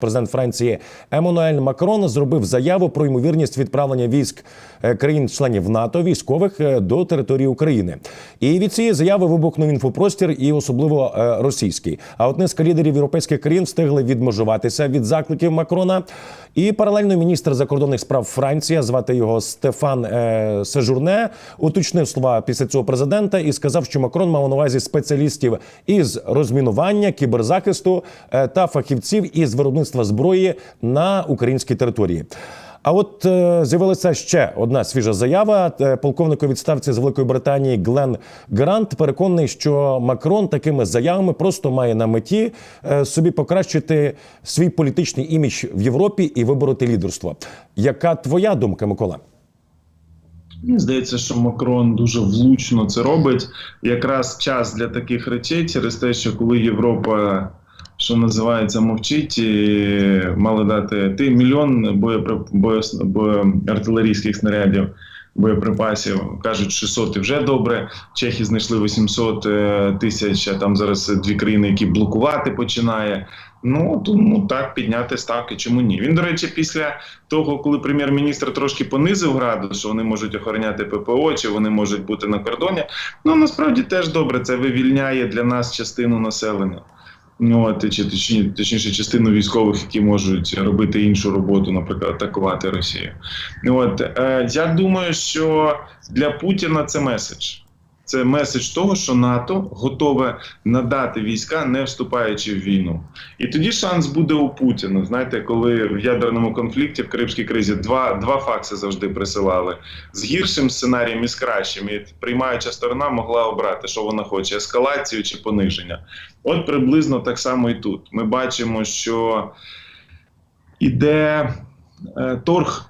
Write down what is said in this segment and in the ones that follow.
Президент Франції Еммануель Макрон зробив заяву про ймовірність відправлення військ е, країн-членів НАТО військових е, до території України. І від цієї заяви вибухнув інфопростір, і особливо е, російський. А от низка лідерів європейських країн встигли відмежуватися від закликів Макрона. І паралельно міністр закордонних справ Франції, звати його Стефан Сежурне, уточнив слова після цього президента і сказав, що Макрон мав на увазі спеціалістів із розмінування, кіберзахисту та фахівців із виробництва зброї на українській території. А от е, з'явилася ще одна свіжа заява. Е, Полковник у відставці з Великої Британії Глен Грант переконаний, що Макрон такими заявами просто має на меті е, собі покращити свій політичний імідж в Європі і вибороти лідерство. Яка твоя думка, Микола? Мені здається, що Макрон дуже влучно це робить. Якраз час для таких речей через те, що коли Європа, що називається, мовчить, і мали дати ти мільйон боєпри... боєс... бо... артилерійських снарядів. Боєприпасів кажуть, 600 і вже добре. Чехи знайшли 800 е, тисяч. А там зараз дві країни, які блокувати починає. Ну то ну так підняти ставки. Чому ні? Він, до речі, після того, коли прем'єр-міністр трошки понизив градус, що вони можуть охороняти ППО, чи вони можуть бути на кордоні. Ну насправді теж добре. Це вивільняє для нас частину населення. Ну, от, чи точні, точніше, частину військових, які можуть робити іншу роботу, наприклад, атакувати Росію. Ну, От е, я думаю, що для Путіна це меседж. Це меседж того, що НАТО готове надати війська, не вступаючи в війну. І тоді шанс буде у Путіна. Знаєте, коли в ядерному конфлікті в Карибській кризі два, два факси завжди присилали з гіршим сценарієм і з кращим. І приймаюча сторона могла обрати, що вона хоче: ескалацію чи пониження. От приблизно так само і тут. Ми бачимо, що іде е, торг.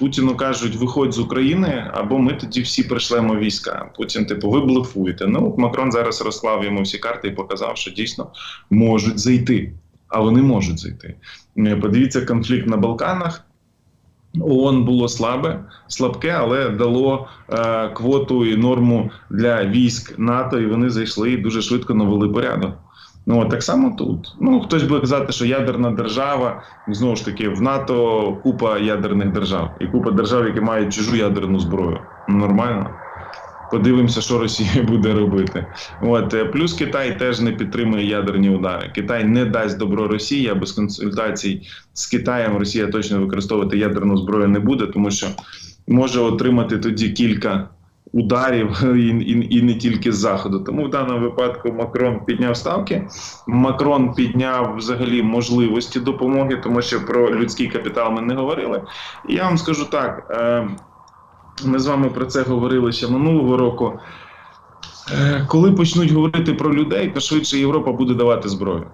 Путіну кажуть, виходь з України, або ми тоді всі пришлемо війська. Путін, типу, ви блефуєте. Ну, Макрон зараз розклав йому всі карти і показав, що дійсно можуть зайти. А вони можуть зайти. Е, Подивіться конфлікт на Балканах. ООН було слабе, слабке, але дало е, квоту і норму для військ НАТО, і вони зайшли і дуже швидко навели порядок. Ну так само тут. Ну хтось буде казати, що ядерна держава знову ж таки в НАТО купа ядерних держав і купа держав, які мають чужу ядерну зброю. Ну, Нормально. Подивимося, що Росія буде робити. От е, плюс Китай теж не підтримує ядерні удари. Китай не дасть добро Росії, а без консультацій з Китаєм Росія точно використовувати ядерну зброю не буде, тому що може отримати тоді кілька ударів і, і, і не тільки з заходу. Тому в даному випадку Макрон підняв ставки. Макрон підняв взагалі можливості допомоги, тому що про людський капітал ми не говорили. І я вам скажу так: е, ми з вами про це говорили ще минулого року. Е, коли почнуть говорити про людей, то швидше Європа буде давати зброю.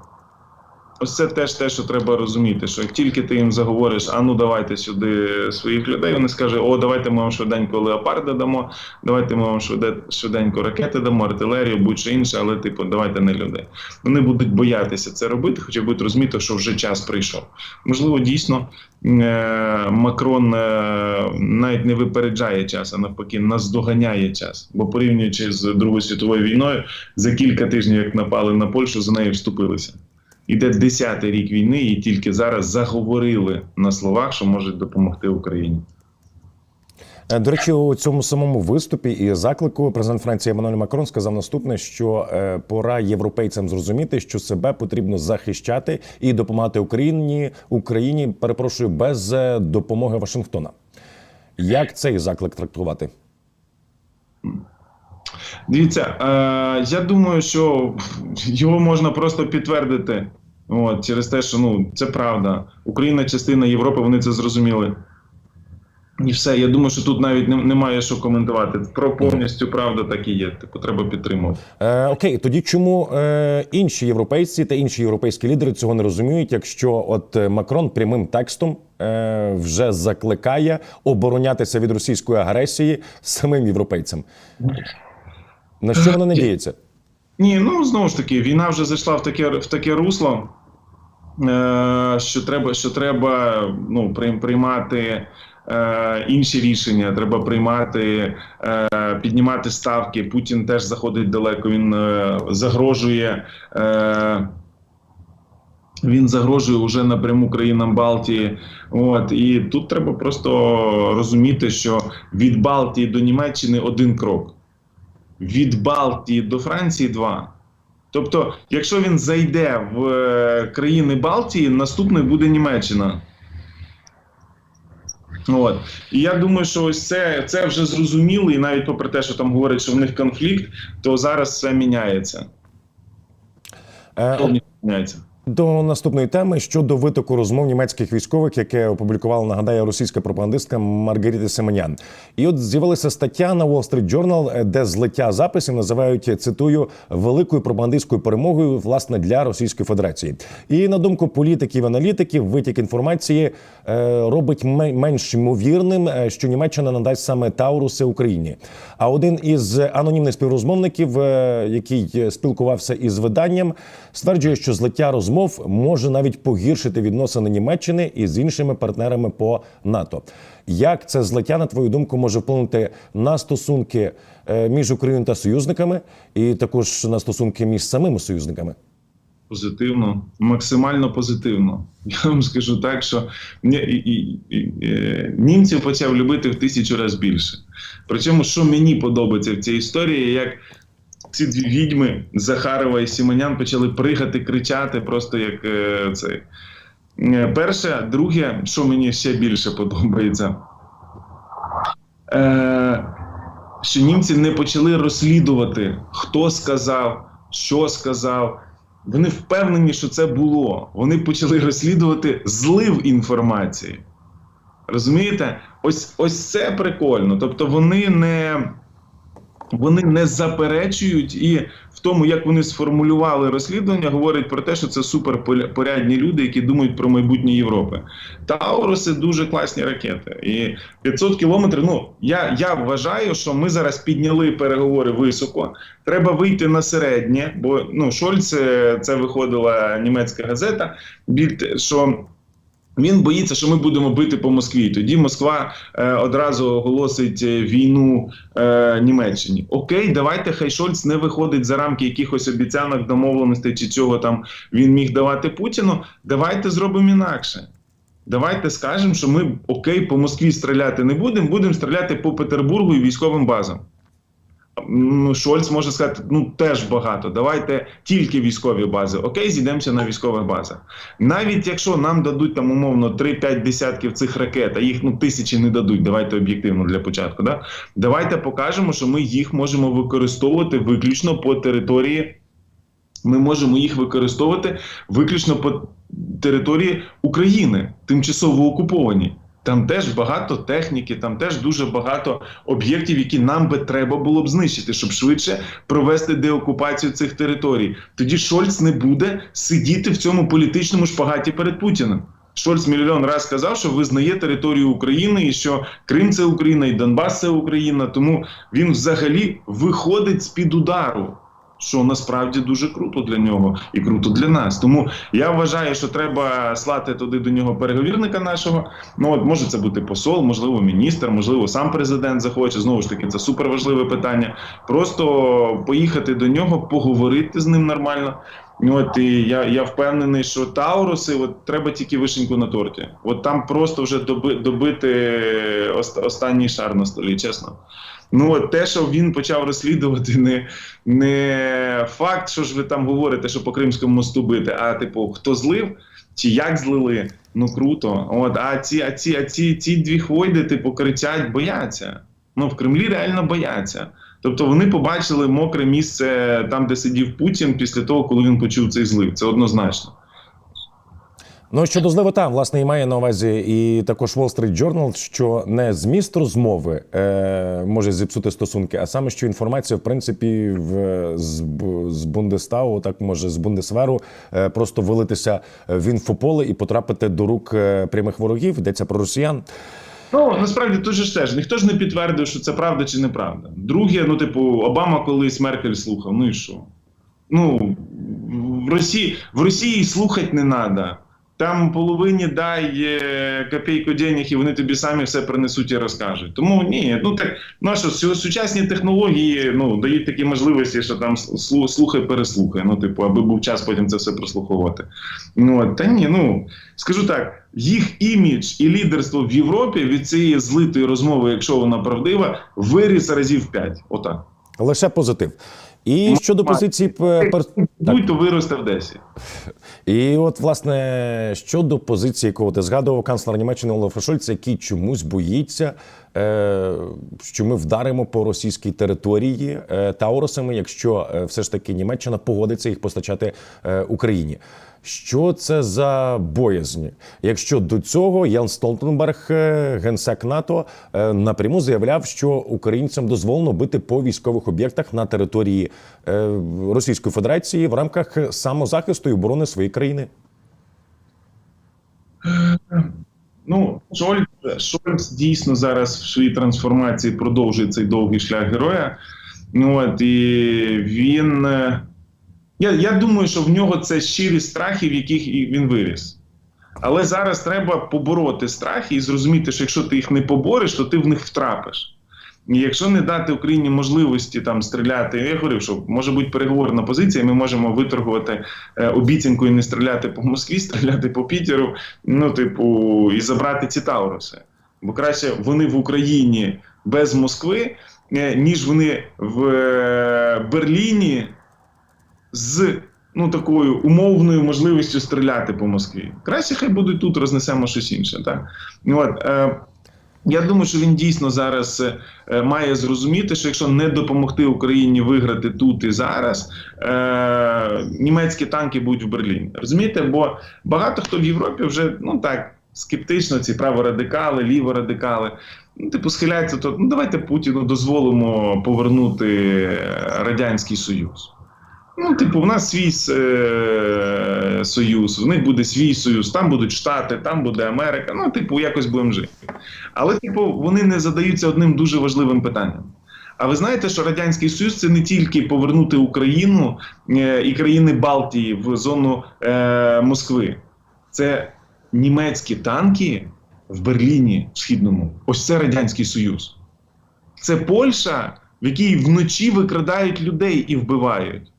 Ось це теж те, що треба розуміти, що як тільки ти їм заговориш, а ну давайте сюди своїх людей, вони скажуть, о, давайте ми вам швиденько леопарди дамо, давайте ми вам швиденько ракети дамо, артилерію, будь-що інше, але типу, давайте не людей. Вони будуть боятися це робити, хоча будуть розуміти, що вже час прийшов. Можливо, дійсно е- Макрон е навіть не випереджає час, а навпаки, наздоганяє час. Бо порівнюючи з Другою світовою війною, за кілька тижнів, як напали на Польщу, за нею вступилися. Іде 10-й рік війни, і тільки зараз заговорили на словах, що можуть допомогти Україні. Е, До речі, у цьому самому виступі і заклику президент Франції Еммануель Макрон сказав наступне: що е, пора європейцям зрозуміти, що себе потрібно захищати і допомагати Україні Україні. Перепрошую без е, допомоги Вашингтона. Як цей заклик трактувати? Дивіться, е, я думаю, що його можна просто підтвердити. От, через те, що ну це правда. Україна частина Європи, вони це зрозуміли. І все. Я думаю, що тут навіть немає що коментувати. Про повністю правда так і є. Типу, треба підтримувати. Е, окей, тоді чому е, інші європейці та інші європейські лідери цього не розуміють, якщо от е, Макрон прямим текстом е, вже закликає оборонятися від російської агресії самим європейцям? На що воно не діється? Ні, ну знову ж таки, війна вже зайшла в таке в таке русло, е, що треба, що треба ну, приймати е, інші рішення. Треба приймати, е, піднімати ставки. Путін теж заходить далеко. Він е, загрожує. Е, Він загрожує уже напряму країнам Балтії. От і тут треба просто розуміти, що від Балтії до Німеччини один крок, від Балтії до Франції два. Тобто, якщо він зайде в е, країни Балтії, наступною буде Німеччина. От. І я думаю, що ось це, це вже зрозуміло, і навіть попри те, що там говорять, що в них конфлікт, то зараз все міняється. Е, міняється. До наступної теми щодо витоку розмов німецьких військових, яке опублікувала нагадаю російська пропагандистка Маргарита Семенян. І от з'явилася стаття на Wall Street Journal, де злиття записів називають цитую великою пропагандистською перемогою власне для Російської Федерації. І на думку політиків аналітиків, витік інформації е, робить ме- менш ймовірним, е, що Німеччина надасть саме Тауруси Україні. А один із анонімних співрозмовників, е, який спілкувався із виданням, стверджує, що злиття розмов може навіть погіршити відносини Німеччини із іншими партнерами по НАТО. Як це злиття, на твою думку, може вплинути на стосунки е, між Україною та союзниками, і також на стосунки між самими союзниками? Позитивно, максимально позитивно. Я вам скажу так, що е, німців почав любити в тисячу разів більше. Причому, що мені подобається в цій історії, як ці дві відьми Захарова і Сімонян почали пригати, кричати, просто як е, цей. Е, Перше, друге, що мені ще більше подобається, е, що німці не почали розслідувати, хто сказав, що сказав. Вони впевнені, що це було. Вони почали розслідувати злив інформації. Розумієте? Ось, ось це прикольно. Тобто вони не, вони не заперечують і в тому, як вони сформулювали розслідування, говорять про те, що це суперпорядні люди, які думають про майбутнє Європи. Тауруси дуже класні ракети. І 500 кілометрів. Ну я, я вважаю, що ми зараз підняли переговори високо. Треба вийти на середнє, бо ну Шольц, е, це виходила німецька газета. Більд, що він боїться, що ми будемо бити по Москві. Тоді Москва е, одразу оголосить е, війну е, Німеччині. Окей, давайте хай Шольц не виходить за рамки якихось обіцянок, домовленостей чи цього там він міг давати Путіну. Давайте зробимо інакше. Давайте скажемо, що ми окей, по Москві стріляти не будемо, будемо стріляти по Петербургу і військовим базам. Ну, Шольц може сказати, ну теж багато. Давайте тільки військові бази. Окей, зійдемося на військових базах. Навіть якщо нам дадуть там умовно 3-5 десятків цих ракет, а їх ну тисячі не дадуть. Давайте об'єктивно для початку. Да? Давайте покажемо, що ми їх можемо використовувати виключно по території. Ми можемо їх використовувати виключно по території України, тимчасово окуповані. Там теж багато техніки, там теж дуже багато об'єктів, які нам би треба було б знищити, щоб швидше провести деокупацію цих територій. Тоді Шольц не буде сидіти в цьому політичному шпагаті перед Путіним. Шольц мільйон раз сказав, що визнає територію України і що Крим це Україна, і Донбас це Україна. Тому він взагалі виходить з під удару що насправді дуже круто для нього і круто для нас. Тому я вважаю, що треба слати туди до нього переговірника нашого. Ну от може це бути посол, можливо, міністр, можливо, сам президент захоче. Знову ж таки, це суперважливе питання. Просто поїхати до нього, поговорити з ним нормально. От і я, я впевнений, що Тауруси, от треба тільки вишеньку на торті. От там просто вже доби, добити ост- останній шар на столі, чесно. Ну, от те, що він почав розслідувати, не, не факт, що ж ви там говорите, що по Кримському мосту бити, а типу, хто злив чи як злили. Ну круто. От, а ці, а ці, а ці, ці дві хвойди, типу, кричать, бояться. Ну, в Кремлі реально бояться. Тобто вони побачили мокре місце там, де сидів Путін, після того, коли він почув цей злив. Це однозначно. Ну щодо зливи, там власне і має на увазі і також Wall Street Journal, що не зміст розмови е, може зіпсути стосунки, а саме що інформація, в принципі, в з, з Бундестагу, так може з Бундесверу, е, просто вилитися в інфополе і потрапити до рук е, прямих ворогів. Йдеться про росіян. Ну насправді тут же ж теж ніхто ж не підтвердив, що це правда чи неправда. Друге, ну типу, Обама колись Меркель слухав. Ну і що? Ну в Росії в Росії слухати не треба. Там половині дай е, копійку денег, і вони тобі самі все принесуть і розкажуть. Тому ні, ну так ну що сучасні технології ну дають такі можливості, що там слухай, переслухай. Ну, типу, аби був час потім це все прослуховувати. Ну та ні, ну скажу так, їх імідж і лідерство в Європі від цієї злитої розмови, якщо вона правдива, виріс разів 5. Отак. Лише позитив. І щодо позиції пер... Будь то виросте в 10. І от, власне, щодо позиції, якого ти згадував, канцлер Німеччини Олафа Шольца, який чомусь боїться, е, що ми вдаримо по російській території е, таурусами, якщо е, все ж таки Німеччина погодиться їх постачати е, Україні. Що це за боязнь? Якщо до цього Ян Столтенберг, е, генсек НАТО, е, напряму заявляв, що українцям дозволено бити по військових об'єктах на території е, Російської Федерації в рамках самозахисту і оборони своєї країни. Ну, Шольц, Шольц дійсно зараз в своїй трансформації продовжує цей довгий шлях героя. Ну, от, і він. е, Я, я думаю, що в нього це щирі страхи, в яких він виріс. Але зараз треба побороти страхи і зрозуміти, що якщо ти їх не побориш, то ти в них втрапиш. І якщо не дати Україні можливості там стріляти, я говорив, що може бути переговорна позиція, ми можемо виторгувати е, обіцянку і не стріляти по Москві, стріляти по Пітеру, ну, типу, і забрати ці Тауруси. Бо краще вони в Україні без Москви, е, ніж вони в е, Берліні з ну, такою умовною можливістю стріляти по Москві. Краще хай будуть тут, рознесемо щось інше. Так? От, е, я думаю, що він дійсно зараз е, має зрозуміти, що якщо не допомогти Україні виграти тут і зараз, е, німецькі танки будуть в Берліні. Розумієте? Бо багато хто в Європі вже ну так скептично, ці праворадикали, ліворадикали. Ну, типу, схиляються, то ну давайте Путіну дозволимо повернути Радянський Союз. Ну, типу, в нас свій е, союз, в них буде свій союз, там будуть Штати, там буде Америка. Ну, типу, якось будемо жити. Але, типу, вони не задаються одним дуже важливим питанням. А ви знаєте, що Радянський Союз це не тільки повернути Україну е, і країни Балтії в зону е, Москви, це німецькі танки в Берліні Східному. Ось це Радянський Союз. Це Польща, в якій вночі викрадають людей і вбивають.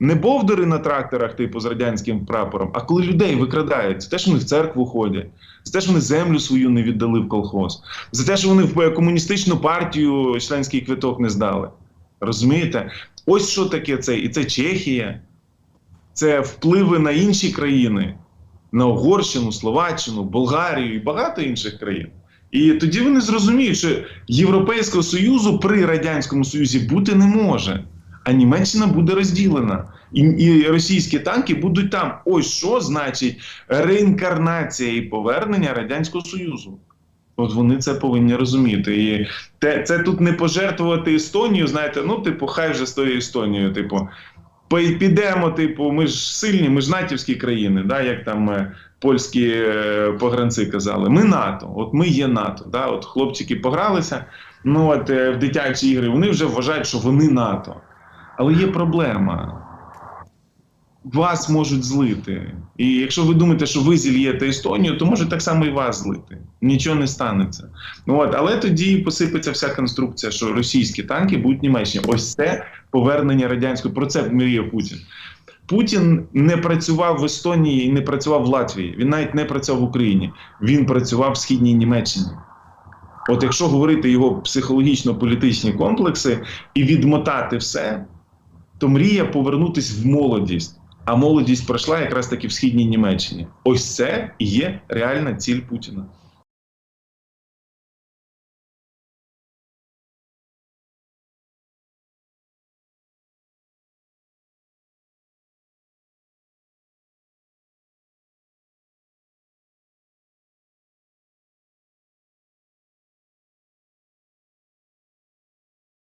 Не бовдори на тракторах, типу з радянським прапором, а коли людей викрадають, це те, що вони в церкву ходять, за те, що вони землю свою не віддали в колхоз, за те, що вони в е, комуністичну партію членський квиток не здали. Розумієте? Ось що таке це. І це Чехія, це впливи на інші країни, на Угорщину, Словаччину, Болгарію і багато інших країн. І тоді вони зрозуміють, що Європейського Союзу при Радянському Союзі бути не може а Німеччина буде розділена. І, і російські танки будуть там. Ось що значить реінкарнація і повернення Радянського Союзу. От вони це повинні розуміти. І те, це тут не пожертвувати Естонію, знаєте, ну, типу, хай вже з тою Естонією, типу, підемо, типу, ми ж сильні, ми ж натівські країни, да, як там е, польські е, погранці казали. Ми НАТО, от ми є НАТО. Да, От хлопчики погралися ну, от, е, в дитячі ігри, вони вже вважають, що вони НАТО. Але є проблема. Вас можуть злити. І якщо ви думаєте, що ви зільєте Естонію, то може так само і вас злити. Нічого не станеться. От, але тоді посипеться вся конструкція, що російські танки будуть Німеччині. Ось це повернення радянського. Про це мріє Путін. Путін не працював в Естонії і не працював в Латвії. Він навіть не працював в Україні. Він працював в східній Німеччині. От якщо говорити його психологічно-політичні комплекси і відмотати все, то мрія повернутися в молодість. А молодість пройшла якраз таки в східній Німеччині. Ось це і є реальна ціль Путіна.